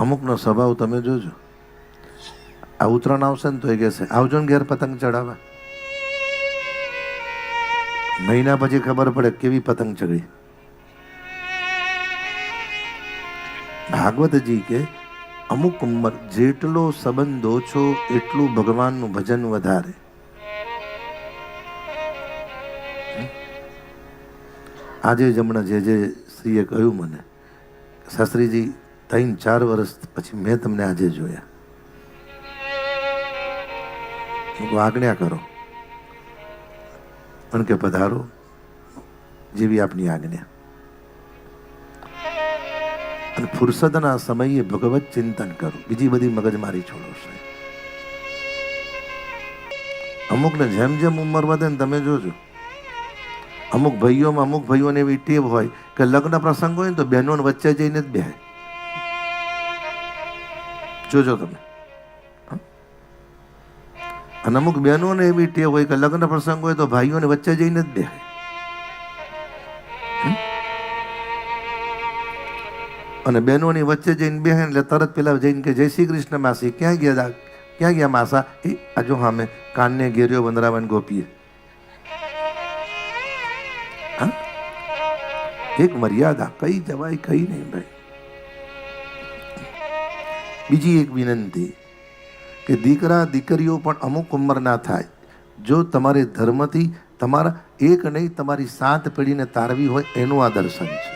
અમુકનો સ્વભાવ તમે જોજો. આ ઉત્તરાયણ આવશે ને તો એ કહેશે, આવજો ને ઘેર પતંગ ચડાવવા. મહિના પછી ખબર પડે કેવી પતંગ ચડી ભાગવતજી કે, અમુક ઉંમર જેટલો સંબંધ ઓછો, એટલું ભગવાનનું ભજન વધારે. આજે જમણા જે જે શ્રીએ કહ્યું મને, શાસ્ત્રીજી ત્રણ ચાર વર્ષ પછી મેં તમને આજે જોયા. આજ્ઞા કરો. પણ કે પધારો જેવી આપની આજ્ઞા. અને ફુરસદના સમયે ભગવત ચિંતન કરો. બીજી બધી મગજમારી છોડો છે અમુકને જેમ જેમ ઉંમર વધે ને તમે જોજો. અમુક ભાઈઓમાં અમુક ભાઈઓને એવી ટેવ હોય કે લગ્ન પ્રસંગ હોય ને તો બહેનોને વચ્ચે જઈને જ બેહે જોજો તમે. અને અમુક બહેનોને એવી ટેવ હોય કે લગ્ન પ્રસંગ હોય તો ભાઈઓને વચ્ચે જઈને જ બેહે અને બહેનોની વચ્ચે જઈને બેહે એટલે તરત પેલા જઈને કે જય શ્રી કૃષ્ણ માસી, ક્યાં ગયા ક્યાં ગયા માસા? એ આજો હામે કાનને ઘેર્યો વંદરાવન ગોપીએ? એક મર્યાદા, કઈ જવાય, કઈ નહીં ભાઈ. બીજી એક વિનંતી કે દીકરા, દીકરીઓ પણ અમુક ઉંમરના થાય. જો તમારે ધર્મથી તમારા એક નહીં, તમારી સાત પેઢીને તારવી હોય એનું આ દર્શન છે.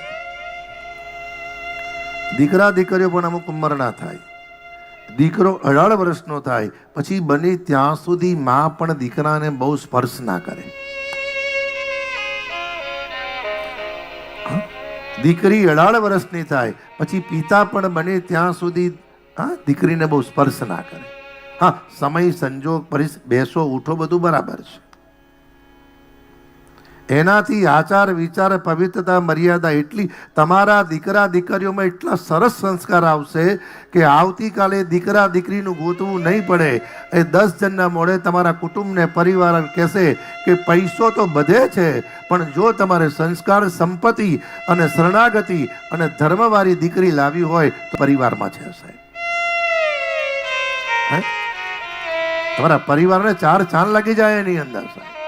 દીકરા, દીકરીઓ પણ અમુક ઉંમરના થાય. દીકરો અઢાર વર્ષનો થાય, પછી બને ત્યાં સુધી મા પણ દીકરાને બહુ સ્પર્શ ના કરે. દીકરી અઢાર વર્ષની થાય, પછી પિતા પણ બને ત્યાં સુધી હા, દીકરીને બહુ સ્પર્શ ના કરે. હા, સમય, સંજોગ, પરિસ, બેસો, ઉઠો, બધું બરાબર છે. એનાથી આચાર, વિચાર, પવિત્રતા, મર્યાદા એટલી, તમારા દીકરા, દીકરીઓમાં એટલા સરસ સંસ્કાર આવશે કે આવતીકાલે દીકરા, દીકરીનું ગોતવું નહીં પડે. એ દસ જણના મોડે તમારા કુટુંબને પરિવાર કહેશે કે પૈસો તો બધે છે, પણ જો તમારે સંસ્કાર, સંપત્તિ અને શરણાગતિ અને ધર્મવાળી દીકરી લાવી હોય તો પરિવારમાં છે સાહેબ? તમારા પરિવારને ચાર ચાંદ લાગી જાય એની અંદર સાહેબ.